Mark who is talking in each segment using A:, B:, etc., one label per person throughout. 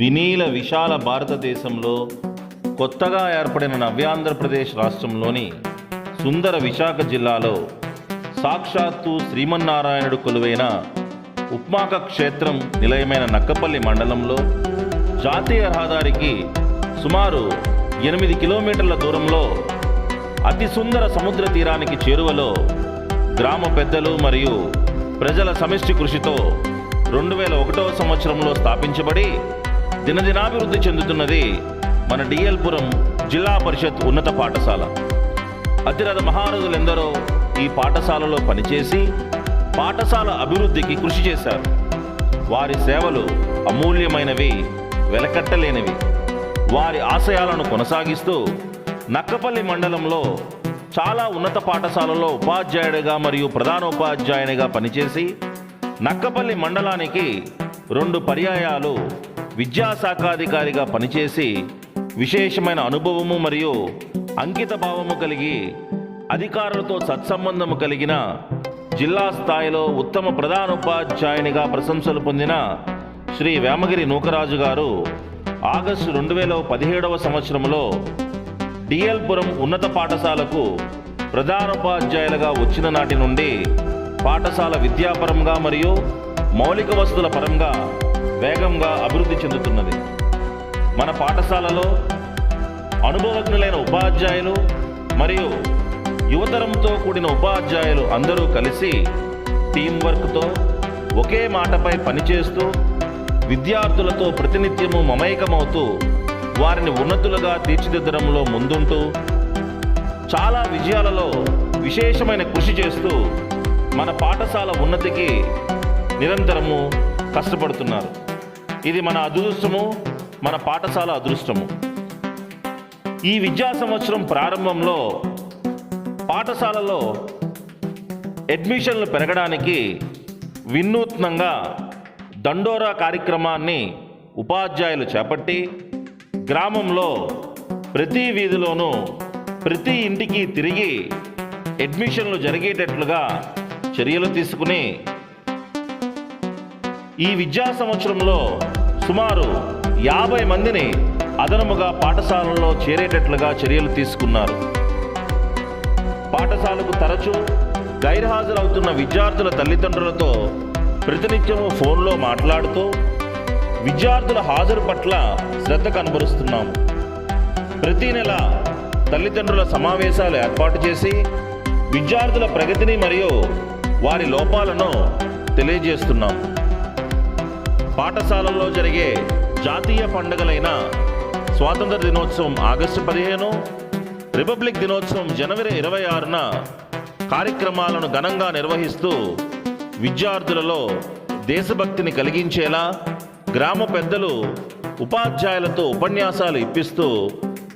A: వినీల విశాల భారతదేశంలో కొత్తగా ఏర్పడిన నవ్యాంధ్రప్రదేశ్ రాష్ట్రంలోని సుందర విశాఖ జిల్లాలో సాక్షాత్తు శ్రీమన్నారాయణుడు కొలువైన ఉప్మాక క్షేత్రం నిలయమైన నక్కపల్లి మండలంలో జాతీయ రహదారికి సుమారు ఎనిమిది కిలోమీటర్ల దూరంలో అతి సుందర సముద్ర తీరానికి చేరువలో గ్రామ పెద్దలు మరియు ప్రజల సమిష్టి కృషితో రెండు వేల ఒకటవ సంవత్సరంలో స్థాపించబడి దినదినాభివృద్ధి చెందుతున్నది మన డిఎల్పురం జిల్లా పరిషత్ ఉన్నత పాఠశాల. అతిరథ మహారథులెందరో ఈ పాఠశాలలో పనిచేసి పాఠశాల అభివృద్ధికి కృషి చేశారు. వారి సేవలు అమూల్యమైనవి వెలకట్టలేనివి. వారి ఆశయాలను కొనసాగిస్తూ నక్కపల్లి మండలంలో చాలా ఉన్నత పాఠశాలలో ఉపాధ్యాయుడిగా మరియు ప్రధానోపాధ్యాయునిగా పనిచేసి నక్కపల్లి మండలానికి రెండు పర్యాయాలు విద్యాశాఖాధికారిగా పనిచేసి విశేషమైన అనుభవము మరియు అంకిత భావము కలిగి అధికారులతో సత్సంబంధము కలిగిన జిల్లా స్థాయిలో ఉత్తమ ప్రధానోపాధ్యాయునిగా ప్రశంసలు పొందిన శ్రీ వేమగిరి నూకరాజు గారు ఆగస్టు రెండు వేల పదిహేడవ సంవత్సరంలో డిఎల్పురం ఉన్నత పాఠశాలకు ప్రధానోపాధ్యాయులుగా వచ్చిన నాటి నుండి పాఠశాల విద్యాపరంగా మరియు మౌలిక వసతుల పరంగా వేగంగా అభివృద్ధి చెందుతున్నది. మన పాఠశాలలో అనుభవజ్ఞులైన ఉపాధ్యాయులు మరియు యువతరంతో కూడిన ఉపాధ్యాయులు అందరూ కలిసి టీం వర్క్తో ఒకే మాటపై పనిచేస్తూ విద్యార్థులతో ప్రతినిత్యము మమేకమవుతూ వారిని ఉన్నతులుగా తీర్చిదిద్దడంలో ముందుంటూ చాలా విజయాలలో విశేషమైన కృషి చేస్తూ మన పాఠశాల ఉన్నతికి నిరంతరము కష్టపడుతున్నారు. ఇది మన అదృష్టము మన పాఠశాల అదృష్టము. ఈ విద్యా సంవత్సరం ప్రారంభంలో పాఠశాలలో అడ్మిషన్లు పెరగడానికి వినూత్నంగా దండోరా కార్యక్రమాన్ని ఉపాధ్యాయులు చేపట్టి గ్రామంలో ప్రతి వీధిలోనూ ప్రతి ఇంటికి తిరిగి అడ్మిషన్లు జరిగేటట్లుగా చర్యలు తీసుకుని ఈ విద్యా సంవత్సరంలో సుమారు యాభై మందిని అదనముగా పాఠశాలల్లో చేరేటట్లుగా చర్యలు తీసుకున్నారు. పాఠశాలకు తరచూ గైర్హాజరవుతున్న విద్యార్థుల తల్లిదండ్రులతో ప్రతినిత్యము ఫోన్లో మాట్లాడుతూ విద్యార్థుల హాజరు పట్ల శ్రద్ధ కనబరుస్తున్నాము. ప్రతి నెల తల్లిదండ్రుల సమావేశాలు ఏర్పాటు చేసి విద్యార్థుల ప్రగతిని మరియు వారి లోపాలను తెలియజేస్తున్నాం పాఠశాలల్లో జరిగే జాతీయ పండుగలైన స్వాతంత్ర దినోత్సవం ఆగస్టు పదిహేను రిపబ్లిక్ దినోత్సవం జనవరి ఇరవై ఆరున కార్యక్రమాలను ఘనంగా నిర్వహిస్తూ విద్యార్థులలో దేశభక్తిని కలిగించేలా గ్రామ పెద్దలు ఉపాధ్యాయులతో ఉపన్యాసాలు ఇప్పిస్తూ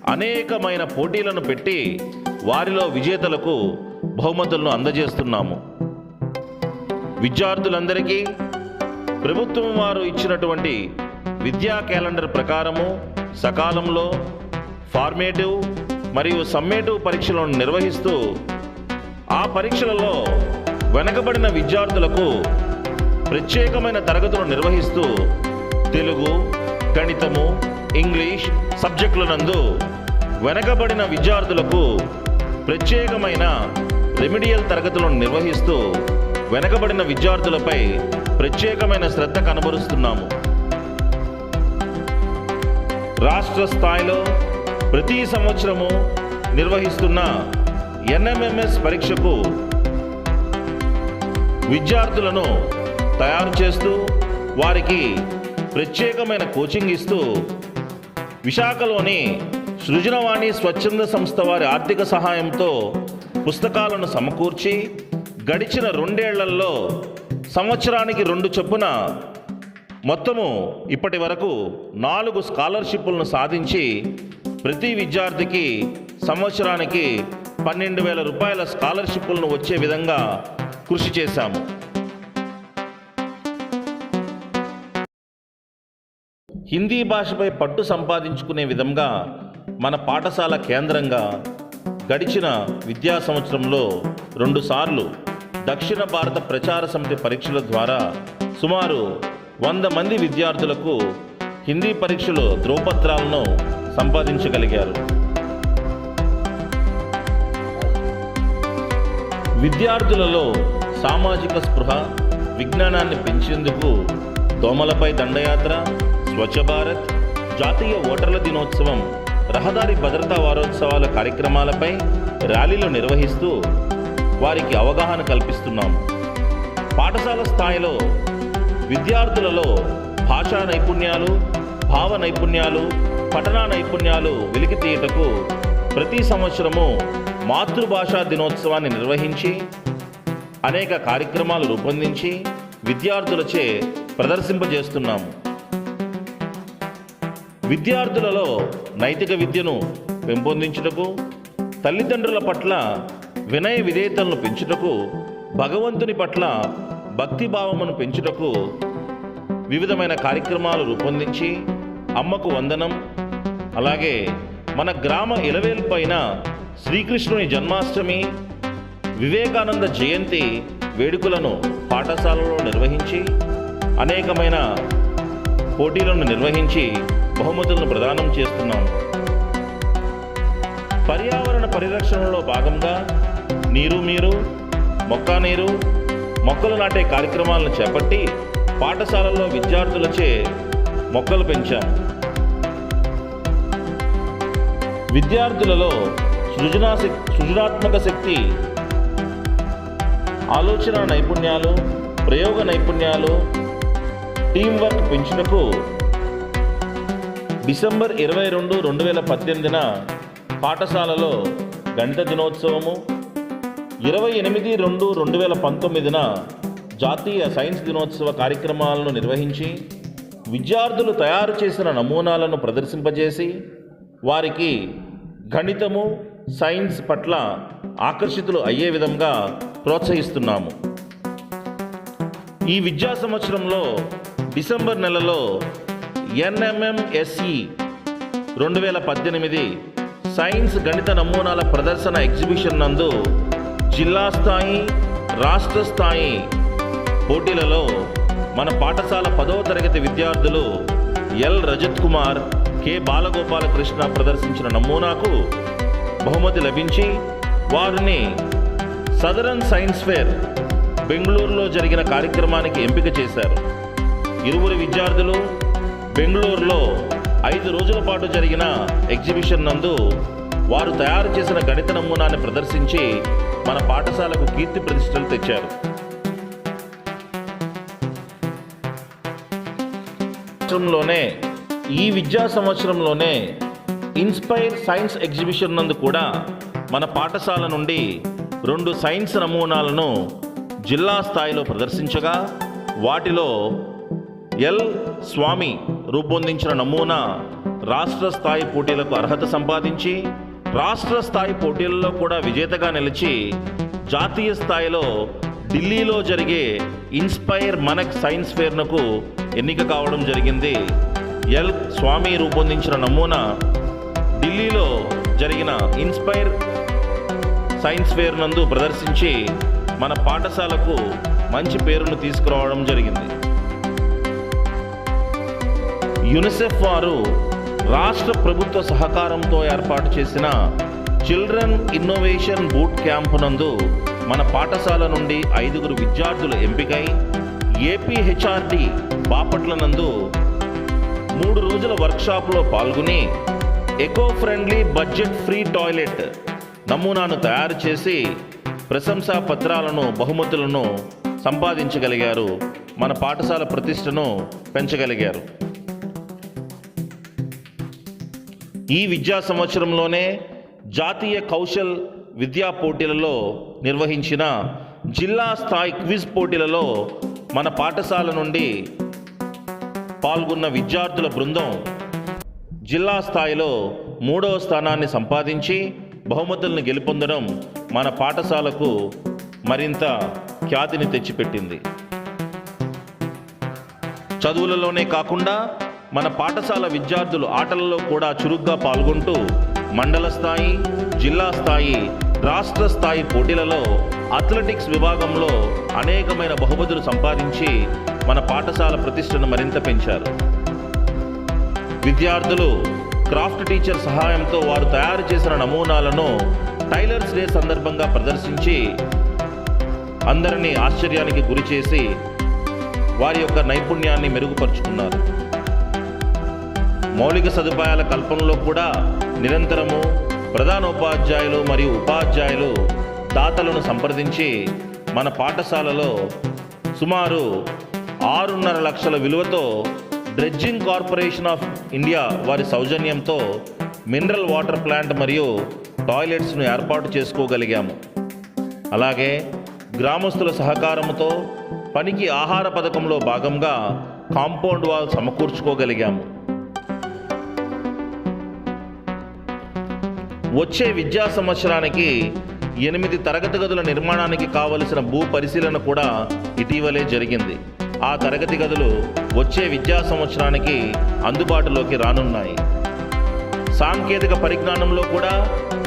A: అనేకమైన పోటీలను పెట్టి వారిలో విజేతలకు బహుమతులను అందజేస్తున్నాము. విద్యార్థులందరికీ ప్రభుత్వం వారు ఇచ్చినటువంటి విద్యా క్యాలెండర్ ప్రకారము సకాలంలో ఫార్మేటివ్ మరియు సమ్మేటివ్ పరీక్షలను నిర్వహిస్తూ ఆ పరీక్షలలో వెనకబడిన విద్యార్థులకు ప్రత్యేకమైన తరగతులు నిర్వహిస్తూ తెలుగు గణితము ఇంగ్లీష్ సబ్జెక్టుల నందు వెనకబడిన విద్యార్థులకు ప్రత్యేకమైన రెమిడియల్ తరగతులను నిర్వహిస్తూ వెనకబడిన విద్యార్థులపై ప్రత్యేకమైన శ్రద్ధ కనబరుస్తున్నాము. రాష్ట్ర స్థాయిలో ప్రతి సంవత్సరము నిర్వహిస్తున్న ఎన్ఎంఎంఎస్ పరీక్షకు విద్యార్థులను తయారు చేస్తూ వారికి ప్రత్యేకమైన కోచింగ్ ఇస్తూ విశాఖలోని సృజనవాణి స్వచ్ఛంద సంస్థ వారి ఆర్థిక సహాయంతో పుస్తకాలను సమకూర్చి గడిచిన రెండేళ్ళలో సంవత్సరానికి రెండు చొప్పున మొత్తము ఇప్పటి వరకు నాలుగు స్కాలర్షిప్లను సాధించి ప్రతి విద్యార్థికి సంవత్సరానికి పన్నెండు వేల రూపాయల స్కాలర్షిప్లను వచ్చే విధంగా కృషి చేశాము. హిందీ భాషపై పట్టు సంపాదించుకునే విధంగా మన పాఠశాల కేంద్రంగా గడిచిన విద్యా సంవత్సరంలో రెండుసార్లు దక్షిణ భారత ప్రచార సమితి పరీక్షల ద్వారా సుమారు వంద మంది విద్యార్థులకు హిందీ పరీక్షలో ధ్రువపత్రాలను సంపాదించగలిగారు. విద్యార్థులలో సామాజిక స్పృహ విజ్ఞానాన్ని పెంచేందుకు దోమలపై దండయాత్ర స్వచ్ఛ భారత్ జాతీయ ఓటర్ల దినోత్సవం రహదారి భద్రతా వారోత్సవాల కార్యక్రమాలపై ర్యాలీలు నిర్వహిస్తూ వారికి అవగాహన కల్పిస్తున్నాం పాఠశాల స్థాయిలో విద్యార్థులలో భాషా నైపుణ్యాలు భావ నైపుణ్యాలు పఠనా నైపుణ్యాలు వెలికితీయటకు ప్రతి సంవత్సరము మాతృభాషా దినోత్సవాన్ని నిర్వహించి అనేక కార్యక్రమాలు రూపొందించి విద్యార్థులచే ప్రదర్శింపజేస్తున్నాము. విద్యార్థులలో నైతిక విద్యను పెంపొందించుటకు తల్లిదండ్రుల పట్ల వినయ విధేయతలను పెంచుటకు భగవంతుని పట్ల భక్తిభావమును పెంచుటకు వివిధమైన కార్యక్రమాలు రూపొందించి అమ్మకు వందనం. అలాగే మన గ్రామ ఇలవేల్ పైన శ్రీకృష్ణుని జన్మాష్టమి వివేకానంద జయంతి వేడుకలను పాఠశాలలో నిర్వహించి అనేకమైన పోటీలను నిర్వహించి బహుమతులను ప్రదానం చేస్తున్నాం. పర్యావరణ పరిరక్షణలో భాగంగా నీరు మీరు మొక్క నీరు మొక్కలు నాటే కార్యక్రమాలను చేపట్టి పాఠశాలల్లో విద్యార్థులచే మొక్కలు పెంచాం. విద్యార్థులలో సృజనా సృజనాత్మక శక్తి ఆలోచన నైపుణ్యాలు ప్రయోగ నైపుణ్యాలు టీం వర్క్ పెంచుటకు డిసెంబర్ ఇరవై రెండు రెండు వేల పద్దెనిమిదిన పాఠశాలలో గణిత దినోత్సవము ఇరవై ఎనిమిది రెండు రెండు వేల పంతొమ్మిదిన జాతీయ సైన్స్ దినోత్సవ కార్యక్రమాలను నిర్వహించి విద్యార్థులు తయారు చేసిన నమూనాలను ప్రదర్శింపజేసి వారికి గణితము సైన్స్ పట్ల ఆకర్షితులు అయ్యే విధంగా ప్రోత్సహిస్తున్నాము. ఈ విద్యా సంవత్సరంలో డిసెంబర్ నెలలో ఎన్ఎంఎంఎస్ఈ రెండు వేల పద్దెనిమిది సైన్స్ గణిత నమూనాల ప్రదర్శన ఎగ్జిబిషన్ నందు జిల్లా స్థాయి రాష్ట్ర స్థాయి పోటీలలో మన పాఠశాల పదవ తరగతి విద్యార్థులు ఎల్. రజత్ కుమార్ కె. బాలగోపాలకృష్ణ ప్రదర్శించిన నమూనాకు బహుమతి లభించి వారిని సదరన్ సైన్స్ ఫేర్ బెంగళూరులో జరిగిన కార్యక్రమానికి ఎంపిక చేశారు. ఇరువురు విద్యార్థులు బెంగళూరులో ఐదు రోజుల పాటు జరిగిన ఎగ్జిబిషన్ నందు వారు తయారు చేసిన గణిత నమూనాన్ని ప్రదర్శించి మన పాఠశాలకు కీర్తి ప్రతిష్టలు తెచ్చారు. సంవత్సరంలోనే ఈ విద్యా సంవత్సరంలోనే ఇన్స్పైర్ సైన్స్ ఎగ్జిబిషన్ నందు కూడా మన పాఠశాల నుండి రెండు సైన్స్ నమూనాలను జిల్లా స్థాయిలో ప్రదర్శించగా వాటిలో ఎల్. స్వామి రూపొందించిన నమూనా రాష్ట్ర స్థాయి పోటీలకు అర్హత సంపాదించి రాష్ట్ర స్థాయి పోటీలలో కూడా విజేతగా నిలిచి జాతీయ స్థాయిలో ఢిల్లీలో జరిగే ఇన్స్పైర్ మనక్ సైన్స్ ఫేర్నకు ఎన్నిక కావడం జరిగింది. ఎల్ స్వామి రూపొందించిన నమూనా ఢిల్లీలో జరిగిన ఇన్స్పైర్ సైన్స్ ఫేర్ నందు ప్రదర్శించి మన పాఠశాలకు మంచి పేరును తీసుకురావడం జరిగింది. యునిసెఫ్ వారు రాష్ట్ర ప్రభుత్వ సహకారంతో ఏర్పాటు చేసిన చిల్డ్రన్ ఇన్నోవేషన్ బూట్ క్యాంపు నందు మన పాఠశాల నుండి ఐదుగురు విద్యార్థులు ఎంపికై ఏపీహెచ్ఆర్డి బాపట్ల నందు మూడు రోజుల వర్క్షాప్లో పాల్గొని eco friendly budget free toilet నమూనాను తయారు చేసి ప్రశంసా పత్రాలను బహుమతులను సంపాదించగలిగారు. మన పాఠశాల ప్రతిష్టను పెంచగలిగారు. ఈ విద్యా సంవత్సరంలోనే జాతీయ కౌశల్ విద్యా పోటీలలో నిర్వహించిన జిల్లా స్థాయి క్విజ్ పోటీలలో మన పాఠశాల నుండి పాల్గొన్న విద్యార్థుల బృందం జిల్లా స్థాయిలో మూడవ స్థానాన్ని సంపాదించి బహుమతులను గెలుపొందడం మన పాఠశాలకు మరింత ఖ్యాతిని తెచ్చిపెట్టింది. చదువులలోనే కాకుండా మన పాఠశాల విద్యార్థులు ఆటలలో కూడా చురుగ్గా పాల్గొంటూ మండల స్థాయి జిల్లా స్థాయి రాష్ట్ర స్థాయి పోటీలలో అథ్లెటిక్స్ విభాగంలో అనేకమైన బహుమతులు సంపాదించి మన పాఠశాల ప్రతిష్టను మరింత పెంచారు. విద్యార్థులు క్రాఫ్ట్ టీచర్ సహాయంతో వారు తయారు చేసిన నమూనాలను టైలర్స్ డే సందర్భంగా ప్రదర్శించి అందరినీ ఆశ్చర్యానికి గురి చేసి వారి యొక్క నైపుణ్యాన్ని మెరుగుపరుచుకున్నారు. మౌలిక సదుపాయాల కల్పనలో కూడా నిరంతరము ప్రధానోపాధ్యాయులు మరియు ఉపాధ్యాయులు దాతలను సంప్రదించి మన పాఠశాలలో సుమారు ఆరున్నర లక్షల విలువతో డ్రెడ్జింగ్ కార్పొరేషన్ ఆఫ్ ఇండియా వారి సౌజన్యంతో మినరల్ వాటర్ ప్లాంట్ మరియు టాయిలెట్స్ను ఏర్పాటు చేసుకోగలిగాము. అలాగే గ్రామస్తుల సహకారంతో పనికి ఆహార పథకంలో భాగంగా కాంపౌండ్ వాల్ సమకూర్చుకోగలిగాము. వచ్చే విద్యా సంవత్సరానికి ఎనిమిది తరగతి గదుల నిర్మాణానికి కావలసిన భూ పరిశీలన కూడా ఇటీవలే జరిగింది. ఆ తరగతి గదులు వచ్చే విద్యా సంవత్సరానికి అందుబాటులోకి రానున్నాయి. సాంకేతిక పరిజ్ఞానంలో కూడా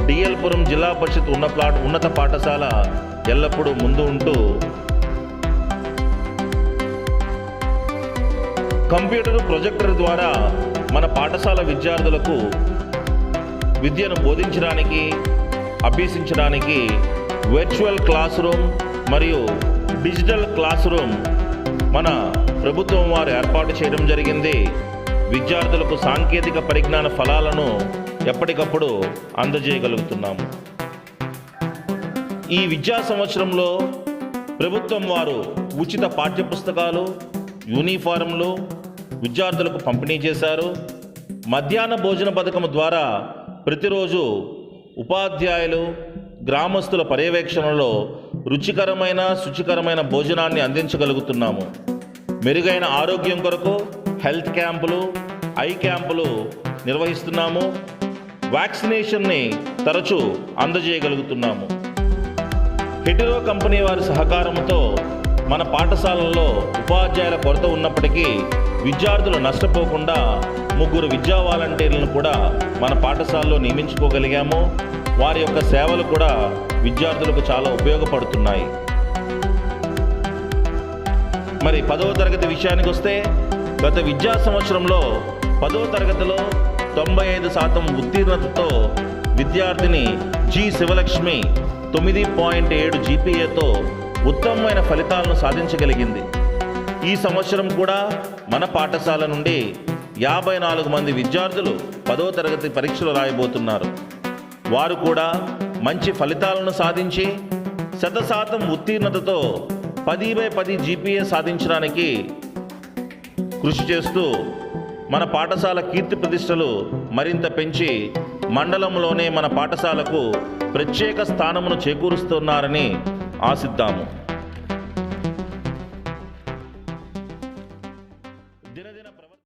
A: డిఎల్పురం జిల్లా పరిషత్ ఉన్న ప్లాట్ ఉన్నత పాఠశాల ఎల్లప్పుడూ ముందు ఉంటూ కంప్యూటర్ ప్రొజెక్టర్ ద్వారా మన పాఠశాల విద్యార్థులకు విద్యను బోధించడానికి అభ్యసించడానికి వర్చువల్ క్లాస్ రూమ్ మరియు డిజిటల్ క్లాస్ రూమ్ మన ప్రభుత్వం వారు ఏర్పాటు చేయడం జరిగింది. విద్యార్థులకు సాంకేతిక పరిజ్ఞాన ఫలాలను ఎప్పటికప్పుడు అందజేయగలుగుతున్నాము. ఈ విద్యా సంవత్సరంలో ప్రభుత్వం వారు ఉచిత పాఠ్యపుస్తకాలు యూనిఫారంలు విద్యార్థులకు పంపిణీ చేశారు. మధ్యాహ్న భోజన పథకం ద్వారా ప్రతిరోజు ఉపాధ్యాయులు గ్రామస్తుల పర్యవేక్షణలో రుచికరమైన శుచికరమైన భోజనాన్ని అందించగలుగుతున్నాము. మెరుగైన ఆరోగ్యం కొరకు హెల్త్ క్యాంపులు ఐ క్యాంపులు నిర్వహిస్తున్నాము. వ్యాక్సినేషన్ని తరచూ అందజేయగలుగుతున్నాము. హెటిరో కంపెనీ వారి సహకారంతో మన పాఠశాలల్లో ఉపాధ్యాయుల కొరత ఉన్నప్పటికీ విద్యార్థులు నష్టపోకుండా ముగ్గురు విద్యా వాలంటీర్లను కూడా మన పాఠశాలలో నియమించుకోగలిగాము. వారి యొక్క సేవలు కూడా విద్యార్థులకు చాలా ఉపయోగపడుతున్నాయి. మరి పదవ తరగతి విషయానికి వస్తే గత విద్యా సంవత్సరంలో పదవ తరగతిలో తొంభై ఐదు శాతం ఉత్తీర్ణతతో విద్యార్థిని జి శివలక్ష్మి తొమ్మిది పాయింట్ ఏడు జీపీఏతో ఉత్తమమైన ఫలితాలను సాధించగలిగింది. ఈ సంవత్సరం కూడా మన పాఠశాల నుండి యాభై నాలుగు మంది విద్యార్థులు పదో తరగతి పరీక్షలు రాయబోతున్నారు. వారు కూడా మంచి ఫలితాలను సాధించి శత శాతం ఉత్తీర్ణతతో పది బై పది జీపీఏ సాధించడానికి కృషి చేస్తూ మన పాఠశాల కీర్తి ప్రతిష్టలు మరింత పెంచి మండలంలోనే మన పాఠశాలకు ప్రత్యేక స్థానమును చేకూరుస్తున్నారని ఆశిద్దాము.